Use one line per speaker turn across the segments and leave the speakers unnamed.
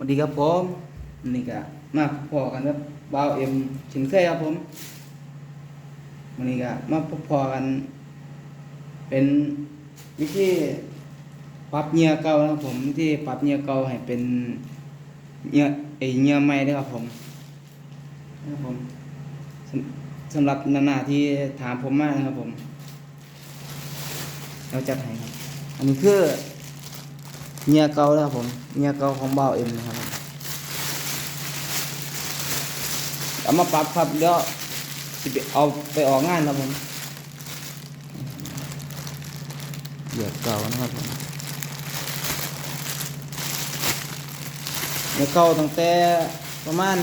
สวัสดีครับผมนี่ก็มาพอกันครับบ่าวเอ็มชินเคยครับผมวันนี้ก็มาพบพอกัน เป็นวิธีปรับเหงื่อเก่านะครับผมที่ปรับเหงื่อเก่าให้เป็นเหงื่อไอเหงื่อใหม่นะครับผมนะครับผมสำหรับนานาที่ถามผมมากนะครับผม เราจัดให้ครับ อันนี้คือ เมียเก่าแล้วครับผมเมียเก่าของบ่าวเอ็มนะครับผมเอามาปรับครับเดี๋ยวไปเอาไปออกงานครับผมเหยียบเก่านะครับผมเมียเก่าตั้งแต่ประมาณ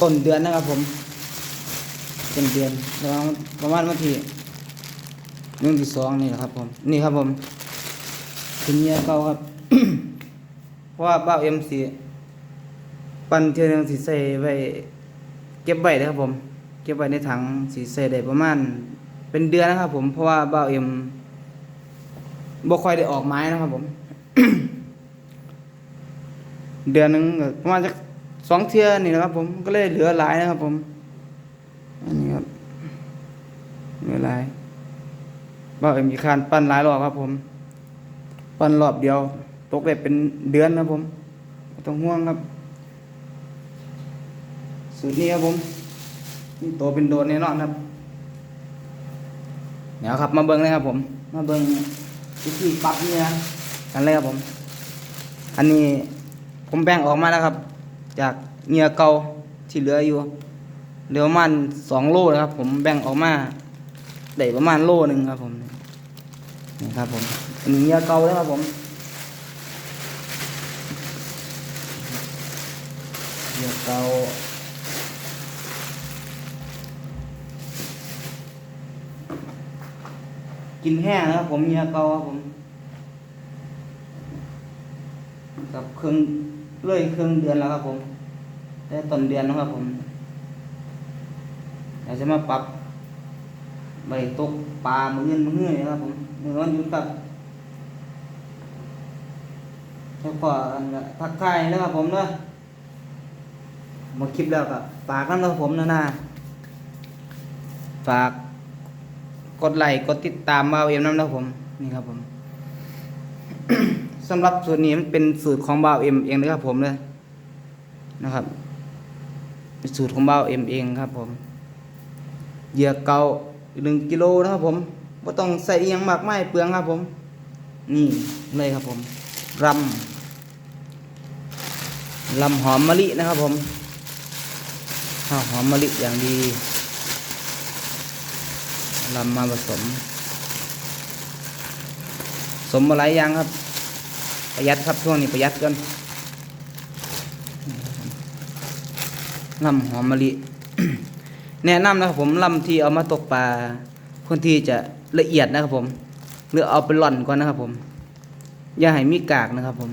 ต้นเดือนนะครับผมต้นเดือนประมาณประมาณวันที่หนึ่งที่สองนี่แหละครับผมนี่ครับผม เป็นเมียเก่าครับ เพราะว่าเบ้าเอ็มสีปั่นเทือนึงสีใส่ไว้เก็บไว้นะครับผม เก็บไว้ในถังสีใส่ได้ประมาณ เป็นเดือนนะครับผมเพราะว่าเบ้าเอ็มบ่ค่อยได้ออกไม้นะครับผม เดือนหนึ่งประมาณจักสองเทื่อนี่นะครับ ผมก็เลยเหลือหลายนะครับผมอันนี้ครับเหลือหลายเบ้าเอ็มมีคานปั้นหลายรอบครับผม ปั้นรอบเดียว ตกได้เป็นเดือนนะผมต้องห่วงครับสูตรนี้ครับผมนี่โตเป็นโดนแน่นอนครับ เดี๋ยวครับมาเบิ้งเลยครับผม มาเบิ้งวิธีปรับเนี่ยกันเลยครับผม อันนี้ผมแบ่งออกมาแล้วครับ จากเงื่อเกาที่เหลืออยู่เหลือประมาณสองโลนะครับ ผมแบ่งออกมาได้ประมาณโลหนึ่งครับผมนี่ครับผม อันนี้เหงื่อเก่าแล้วครับผมเหยื่อเก่ากินแห้งนะครับผมเหยื่อเก่าครับผมกับเครื่องเลื่อยเครื่องเดือนแล้วครับผมได้ต้นเดือนนะครับผมเราจะมาปรับใบตกปลามือเงินมือเงื่อยนะครับผมมือวันหยุดครับ แค่พอกันก็ทักทายนะครับผมเนาะหมดคลิปแล้วก็ฝากน้ำนะครับผมนะนะฝากกดไลค์กดติดตามมาเอ็มน้ำนะครับผมนี่ครับผมสำหรับสูตรนี้มันเป็นสูตรของบ่าวเอ็มเองนะครับผมเลยนะครับเป็นสูตรของบ่าวเอ็มเองครับผมเหยื่อเก่าหนึ่งกิโลนะครับผมไม่ต้องใส่เอิหยังมากไม่เปลืองครับผม นี่เลยครับผม รำลำหอมมะลินะครับผมข้าวหอมมะลิอย่างดีลำมาผสม สมมาหลายอย่างครับ ประหยัดครับช่วงนี้ประหยัดกันลำหอมมะลิ แนะนำนะครับผมลำที่เอามาตกปลาคนที่จะละเอียดนะครับผมหรือเอาไปหล่อนก่อนนะครับผม อย่าให้มีกากนะครับผม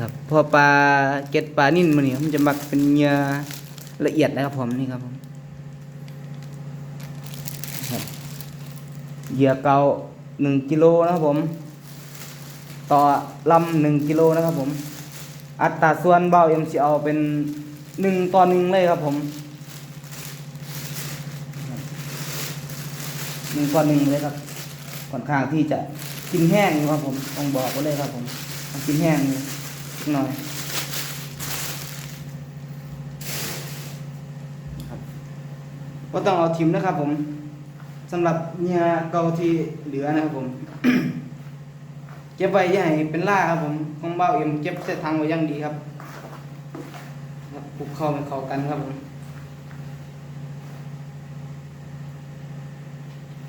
ครับพอปลาเก็ดปลานิ่นมันนี่มันจะมักเป็นเนื้อละเอียดนะครับผมนี่ครับผมเหยื่อเกาหนึ่งกิโลนะครับผม ต่อลำหนึ่งกิโลนะครับผม อัตราส่วนเบาเอ็มซีเอาเป็นหนึ่งต่อหนึ่งเลยครับผมหนึ่งต่อหนึ่งเลยครับค่อนข้างที่จะ กินแห้งอยู่ครับผมต้องบอกไว้เลยครับผมต้องกินแห้งนิดหน่อยก็ต้องเอาทิมนะครับผมสำหรับเนื้อเกาที่เหลือนะครับผม เก็บไว้อย่าให้เป็นล่าครับผมของเบ้าเอ็มเก็บใส่ถังไว้อย่างดีครับปลุกเข้าให้เข้ากันครับผม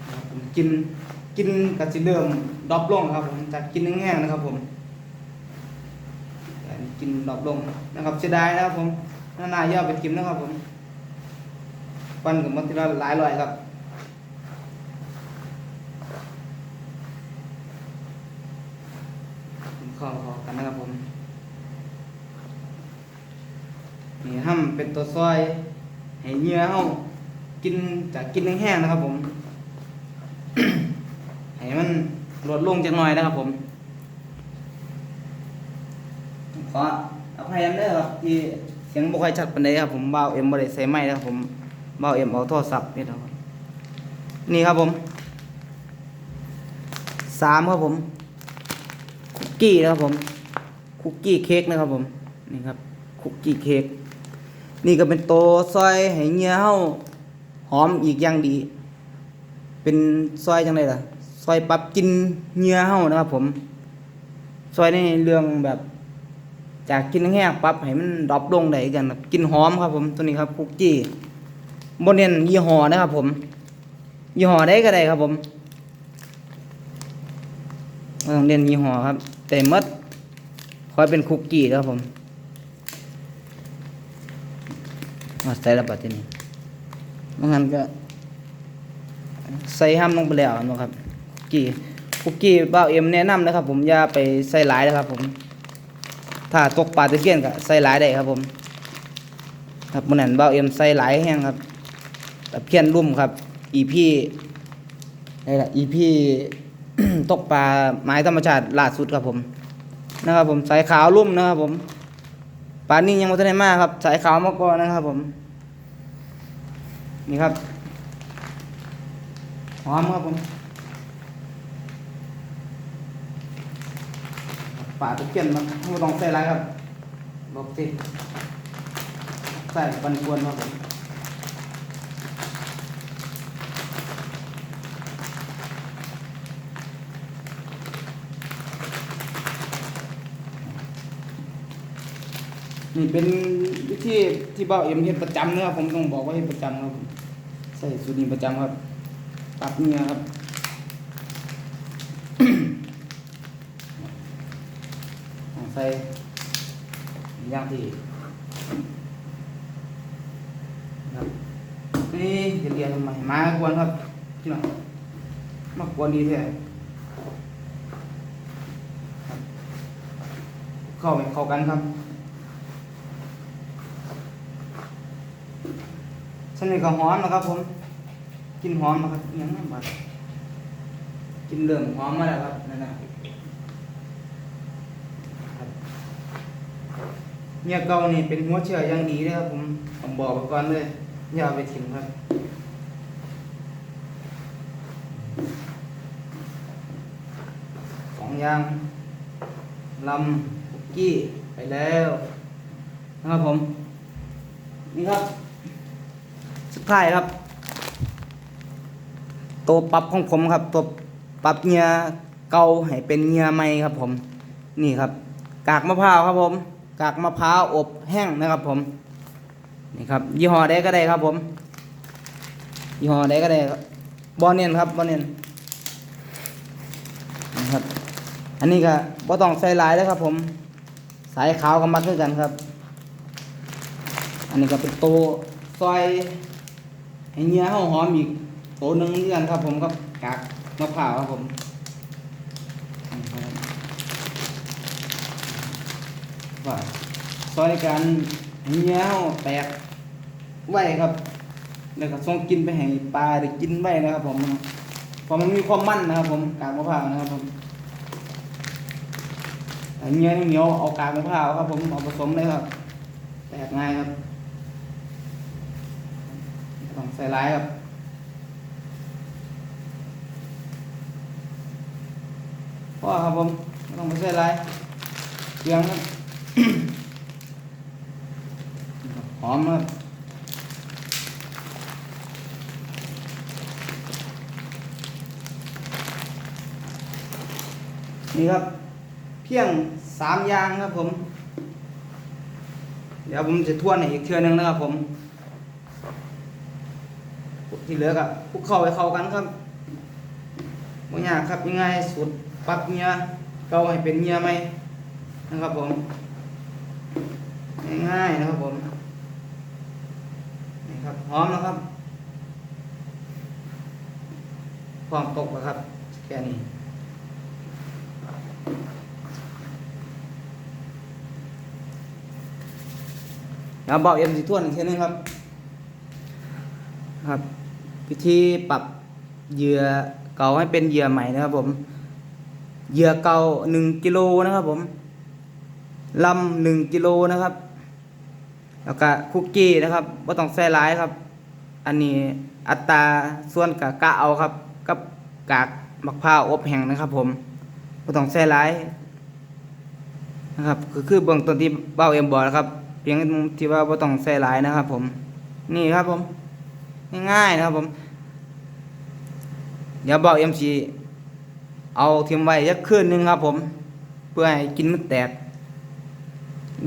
ครับผมกิน กินกับสิเริ่มดรอปลงครับผมจากกินแห้งๆนะครับผมกินดรอปลงนะครับเสียดายนะครับผมนานๆย่อาไปกินนะครับผมปั้นกับมันทีละหลายร้อยครับข้าวขอกันนะครับผมนี่ห้ำเป็นตัวซอยให้เหยื่อเฮากินจากกินแห้งๆนะครับผม ให้มัน ลดลงจักหน่อยนะครับผม ขออภัยนำเด้อครับที่เสียงบ่ค่อยชัดปานใดครับผมเบาเอ็มบ่ได้ใส่ไมค์นะครับผมเบาเอ็มเอาโทรศัพท์นี่ครับนี่ครับผมสามครับผมคุกกี้นะครับผมคุกกี้เค้กนะครับผมนี่ครับคุกกี้เค้กนี่ก็เป็นโตซอยให้เงี้ยเฮาหอมอีกอย่างดี เป็นซอยจังไดล่ะ อยปรับกินเนื้อเฮานะครับผมซอยในเรื่องแบบ จากกินแห้งปรับให้มันดรอปลงได้กันครับกินหอมครับผมตัวนี้ครับคุกกี้บ่เน้นยี่ห้อนะครับผมยี่ห้อใดก็ได้ครับผมต้องเน้นยี่ห้อครับ แต่มดคอยเป็นคุกกี้ครับผมมาใส่ระบาดทีนี้บางงั้นก็ใส่ห้ามลงไปแล้วนะครับ กี้คุกกี้บ้าเอ็มแนะนำนะครับ ผมอย่าไปใส่หลายนะครับ ผม ถ้าตกปลาตะเกียนก็ใส่หลายได้ครับ ผม ครับมันนั้นบ้าเอ็มใส่หลายแห้งครับตะเกียนรุ่มครับ อีพีนี่แหละอีพีตกปลาไม้ธรรมชาติล่าสุดครับผม นะครับ ผมสายขาวรุ่มนะครับ ผมปลานิ่งยังไม่ทันได้มากครับ สายขาวมาก่อนนะครับ ผม นี่ครับหอมครับผม ป่าตะเกียนมันไม่ต้องใส่อะไรครับบอกสิใส่ปันควรครับผมนี่เป็นวิธีที่เบ้าเอ็มเฮ็ดประจำนะครับผมต้องบอกว่าเฮ็ดประจำครับใส่สูตรนี้ประจำครับปรับเนี่ยครับ ใส่ย่างที่ครับนี่จะเรียนทำไมมากวนครับพี่น้องมากวนดีแท้เข้าไปเข้ากันครับฉันนี่ก็หอมนะครับผม กินหอมนะครับอิหยังนั้นบัดกินเริ่มหอมมาแล้วครับนั่นน่ะครับ เนี่ยเก่านี่เป็นหัวเชื้ออย่างดีเลยครับผมผมบอกไปก่อนเลยอย่าไปทิ้งครับสองอย่างลำคุกกี้ไปแล้วนะครับผม นี่ครับ สุดท้ายครับ ตัวปรับของผมครับ ตัวปรับเหงียเก่าให้เป็นเหงียใหม่ครับผม นี่ครับ กากมะพร้าวครับผม กากมะพร้าวอบแห้งนะครับผมนี่ครับยี่ห้อใดก็ได้ครับผมยี่ห้อใดก็ได้ครับบอเนียนครับบอเนียนนี่ครับอันนี้ก็บ่ต้องใส่ลายแล้วครับผม สายขาวกับมักด้วยกันครับ อันนี้ก็เป็นตัวซอยให้เนื้อหอมอีกโตหนึ่งเหมือนกันครับผมกับกากมะพร้าวครับผมนี่ครับ ว่าซอยกันเนื้อเฮาแตกไว้ครับ แล้วก็ส่งกินไปให้ปลาได้กินไว้นะครับ ผมเพราะมันมีความมั่นนะครับ ผมกากมะพร้าวนะครับผมเนื้อเหนียวเอากากมะพร้าวครับ ผมเอาผสมเลยครับ แตกง่ายครับต้องใส่ร้ายครับพ่อครับผมไม่ต้องไปใส่ร้ายเกลืองครับ หอมครับนี่ครับ เพียงสามยางครับผม เดี๋ยวผมจะทวนอีกเทือนึงนะครับผม ที่เหลือกับพวกเข้าไปเข้ากันครับบ่ยากครับยังไงสุดปรับเงียเกาให้เป็นเงียไหมนะครับผม ง่ายๆนะครับผมนี่ครับหอมนะครับพร้อมตกแล้วครับ แค่นี้แล้วบอกเอ็มสิทวนอีกทีนึงครับ ครับวิธีปรับเหยื่อเก่าให้เป็นเหยื่อใหม่นะครับผม เหยื่อเก่าหนึ่งกิโลนะครับผมลำหนึ่งกิโลนะครับ แล้วก็คุกกี้นะครับว่าต้องใส่หลายครับ อันนี้อัตราส่วนกับกะเอาครับ กับกากมะพร้าวอบแห้งนะครับผมว่าต้องใส่หลายนะครับก็คือเบื้องต้นที่เบ้าเอ็มบอกนะครับเพียงที่ว่าว่าต้องใส่หลายนะครับ ผม นี่ครับผม ง่ายๆนะครับผม เดี๋ยวเบ้าเอ็มสีเอาทิ้งไว้ยักคืนหนึงครับผม เพื่อให้กินมันแตก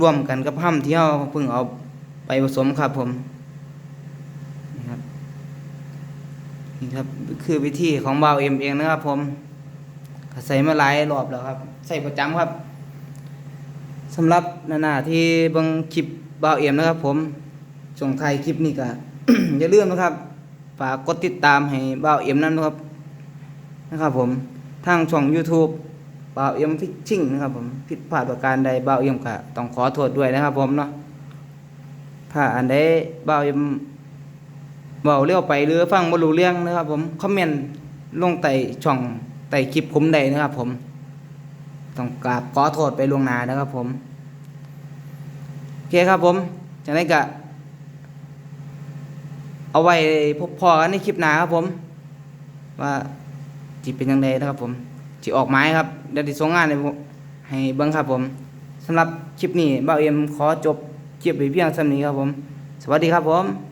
ร่วมกันกับห้ำที่เราเพิ่งเอา ไปผสมครับผมนี่ครับนี่ครับคือวิธีของเบาเอ็มเองนะครับผมใส่มาหลายรอบแล้วครับ ใส่ประจำครับสำหรับนานาที่บิ่งคลิปเบาเอ็มนะครับ ผมส่งไทยคลิปนี้ก็อย่าลืมนะครับฝากกดติดตามให้เบาเอ็มนั่นนะครับนะครับผมทางช่อง YouTube บ่าวเอี่ยมฟิชชิ่งนะครับผมผิดพลาดประการใดบ่าวเอี่ยมก็ต้องขอโทษด้วยนะครับผมเนาะ ถ้าอันใดบ่าวเอี่ยมเบาเร็วไปหรือฟังบ่รู้เรื่องนะครับ ผมคอมเมนต์ลงใต้ช่องใต้คลิปผมได้นะครับ ผม ต้องกราบขอโทษไปล่วงหน้านะครับ ผมโอเคครับ ผมจากนั้นก็เอาไว้พบพอกันในคลิปหน้าครับ ผม ว่าจิเป็นยังไงนะครับ ผมจิออกไม้ครับเดี๋ยวติส่งงานให้ผมให้เบิ้งครับ ผมสำหรับคลิปนี้บ่าวเอ็มขอจบ คลิปไปเพียงสำนี้ครับผม สวัสดีครับผม